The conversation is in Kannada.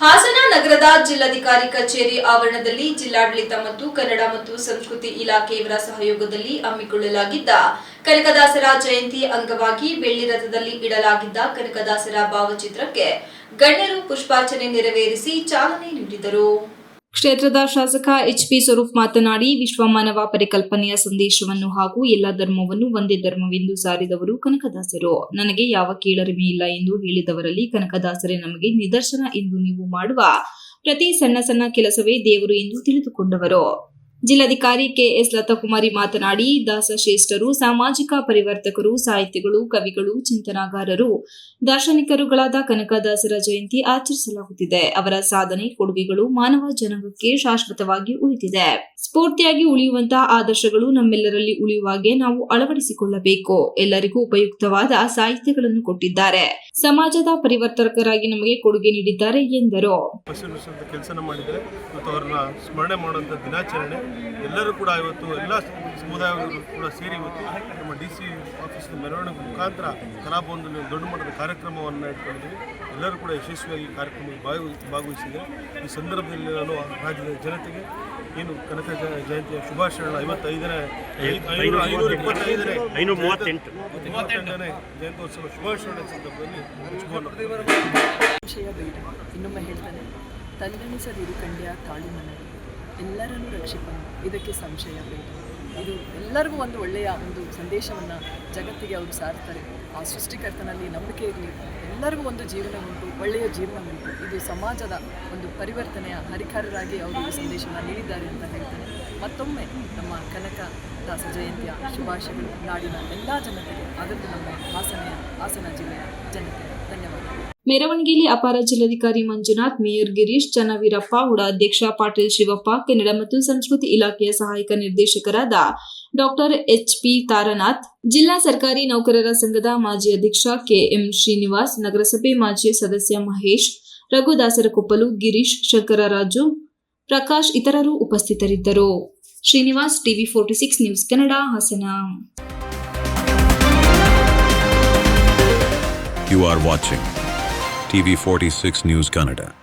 ಹಾಸನ ನಗರದ ಜಿಲ್ಲಾಧಿಕಾರಿ ಕಚೇರಿ ಆವರಣದಲ್ಲಿ ಜಿಲ್ಲಾಡಳಿತ ಮತ್ತು ಕನ್ನಡ ಮತ್ತು ಸಂಸ್ಕೃತಿ ಇಲಾಖೆಯವರ ಸಹಯೋಗದಲ್ಲಿ ಹಮ್ಮಿಕೊಳ್ಳಲಾಗಿದ್ದ ಕನಕದಾಸರ ಜಯಂತಿ ಅಂಗವಾಗಿ ಬೆಳ್ಳಿ ರಥದಲ್ಲಿ ಇಡಲಾಗಿದ್ದ ಕನಕದಾಸರ ಭಾವಚಿತ್ರಕ್ಕೆ ಗಣ್ಯರು ಪುಷ್ಪಾರ್ಚನೆ ನೆರವೇರಿಸಿ ಚಾಲನೆ ನೀಡಿದರು. ಕ್ಷೇತ್ರದ ಶಾಸಕ ಎಚ್ ಪಿ ಸ್ವರೂಪ್ ಮಾತನಾಡಿ, ವಿಶ್ವ ಮಾನವ ಪರಿಕಲ್ಪನೆಯ ಸಂದೇಶವನ್ನು ಹಾಗೂ ಎಲ್ಲ ಧರ್ಮವನ್ನು ಒಂದೇ ಧರ್ಮವೆಂದು ಸಾರಿದವರು ಕನಕದಾಸರು. ನನಗೆ ಯಾವ ಕೀಳರಿಮೆ ಇಲ್ಲ ಎಂದು ಹೇಳಿದವರಲ್ಲಿ ಕನಕದಾಸರೇ ನಮಗೆ ನಿದರ್ಶನ ಎಂದು ನೀವು ಮಾಡುವ ಪ್ರತಿ ಸಣ್ಣ ಸಣ್ಣ ಕೆಲಸವೇ ದೇವರು ಎಂದು ತಿಳಿದುಕೊಂಡವರು. ಜಿಲ್ಲಾಧಿಕಾರಿ ಕೆಎಸ್ ಲತಾಕುಮಾರಿ ಮಾತನಾಡಿ, ದಾಸಶ್ರೇಷ್ಠರು, ಸಾಮಾಜಿಕ ಪರಿವರ್ತಕರು, ಸಾಹಿತಿಗಳು, ಕವಿಗಳು, ಚಿಂತನಾಗಾರರು, ದಾರ್ಶನಿಕರುಗಳಾದ ಕನಕದಾಸರ ಜಯಂತಿ ಆಚರಿಸಲಾಗುತ್ತಿದೆ. ಅವರ ಸಾಧನೆ ಕೊಡುಗೆಗಳು ಮಾನವ ಜನಾಂಗಕ್ಕೆ ಶಾಶ್ವತವಾಗಿ ಉಳಿದಿದೆ. ಸ್ಫೂರ್ತಿಯಾಗಿ ಉಳಿಯುವಂತಹ ಆದರ್ಶಗಳು ನಮ್ಮೆಲ್ಲರಲ್ಲಿ ಉಳಿಯುವಾಗೆ ನಾವು ಅಳವಡಿಸಿಕೊಳ್ಳಬೇಕು. ಎಲ್ಲರಿಗೂ ಉಪಯುಕ್ತವಾದ ಸಾಹಿತ್ಯಗಳನ್ನು ಕೊಟ್ಟಿದ್ದಾರೆ. ಸಮಾಜದ ಪರಿವರ್ತಕರಾಗಿ ನಮಗೆ ಕೊಡುಗೆ ನೀಡಿದ್ದಾರೆ ಎಂದರು. ಎಲ್ಲರೂ ಕೂಡ ಇವತ್ತು ಎಲ್ಲ ಸಮುದಾಯಗಳು ಕೂಡ ಸೇರಿ ಇವತ್ತು ನಮ್ಮ ಡಿ ಸಿ ಆಫೀಸ್ನ ಮೆರವಣಿಗೆ ಮುಖಾಂತರ ಕಲಾಭವನದಲ್ಲಿ ಒಂದು ದೊಡ್ಡ ಮಟ್ಟದ ಕಾರ್ಯಕ್ರಮವನ್ನು ಇಟ್ಕೊಂಡಿದ್ದೀವಿ ಎಲ್ಲರೂ ಕೂಡ ಯಶಸ್ವಿಯಾಗಿ ಈ ಕಾರ್ಯಕ್ರಮದಲ್ಲಿ ಭಾಗವಹಿಸಿದೆ ಈ ಸಂದರ್ಭದಲ್ಲಿ ನಾನು ರಾಜ್ಯದ ಜನತೆಗೆ ಏನು ಕನಕ ಜಯಂತಿಯ ಶುಭಾಶಯಗಳ. ಐವತ್ತೈದನೇ ಐನೂರ ಐನೂರ ಇಪ್ಪತ್ತೈದನೇ ಐನೂರ ಮೂವತ್ತೆಂಟು. ಮೂವತ್ತೆಂಟನೇ ಜಯಂತ್ಯೋತ್ಸವ ಶುಭಾಶಯಗಳ ಸಂದರ್ಭದಲ್ಲಿ ಇನ್ನೊಮ್ಮೆ ಹೇಳ್ತಾರೆ ತಂದೆ ಇನ್ನೊಮ್ಮೆ ಹೇಳ್ತಾನೆ ತಲ್ಲಣಿಸದಿರು ಕಂಡ್ಯ ತಾಳು ಮನವಿ ಎಲ್ಲರನ್ನೂ ರಕ್ಷಿಪನು ಇದಕ್ಕೆ ಸಂಶಯ ಬೇಡ. ಇದು ಎಲ್ಲರಿಗೂ ಒಂದು ಒಳ್ಳೆಯ ಒಂದು ಸಂದೇಶವನ್ನು ಜಗತ್ತಿಗೆ ಅವರು ಸಾರ್ತಾರೆ ಆ ಸೃಷ್ಟಿಕರ್ತನಲ್ಲಿ ನಂಬಿಕೆ ಇರಲಿ. ಎಲ್ಲರಿಗೂ ಒಂದು ಜೀವನ ಉಂಟು, ಒಳ್ಳೆಯ ಜೀವನ ಉಂಟು. ಇದು ಸಮಾಜದ ಒಂದು ಪರಿವರ್ತನೆಯ ಹರಿಕಾರರಾಗಿ ಅವರು ಈ ಸಂದೇಶವನ್ನು ನೀಡಿದ್ದಾರೆ ಅಂತ ಹೇಳ್ತಾರೆ. ಮತ್ತೊಮ್ಮೆ ನಮ್ಮ ಕನಕ ದಾಸ ಜಯಂತಿಯ ಶುಭಾಶಯಗಳು. ನಾಡಿನ ಎಲ್ಲ ಜನತೆಗೆ ಅದರಲ್ಲೂ ನಮ್ಮ ಹಾಸನೆಯ ಹಾಸನ ಜಿಲ್ಲೆಯ ಜನತೆ ಧನ್ಯವಾದಗಳು. ಮೆರವಣಿಗೆಯಲ್ಲಿ ಅಪಾರ ಜಿಲ್ಲಾಧಿಕಾರಿ ಮಂಜುನಾಥ್, ಮೇಯರ್ ಗಿರೀಶ್, ಚನ್ನವೀರಪ್ಪ, ಉಡ ಅಧ್ಯಕ್ಷ ಪಾಟೀಲ್ ಶಿವಪ್ಪ, ಕನ್ನಡ ಮತ್ತು ಸಂಸ್ಕೃತಿ ಇಲಾಖೆಯ ಸಹಾಯಕ ನಿರ್ದೇಶಕರಾದ ಡಾಕ್ಟರ್ ಎಚ್ ಪಿ ತಾರನಾಥ್, ಜಿಲ್ಲಾ ಸರ್ಕಾರಿ ನೌಕರರ ಸಂಘದ ಮಾಜಿ ಅಧ್ಯಕ್ಷ ಕೆಎಂ ಶ್ರೀನಿವಾಸ್, ನಗರಸಭೆ ಮಾಜಿ ಸದಸ್ಯ ಮಹೇಶ್ ರಘುದಾಸರಕೊಪ್ಪಲು ಗಿರೀಶ್ ಶಂಕರರಾಜು ಪ್ರಕಾಶ್ ಇತರರು ಉಪಸ್ಥಿತರಿದ್ದರು. Srinivas, TV forty six news Kannada, Hassan. You TV46 News Canada.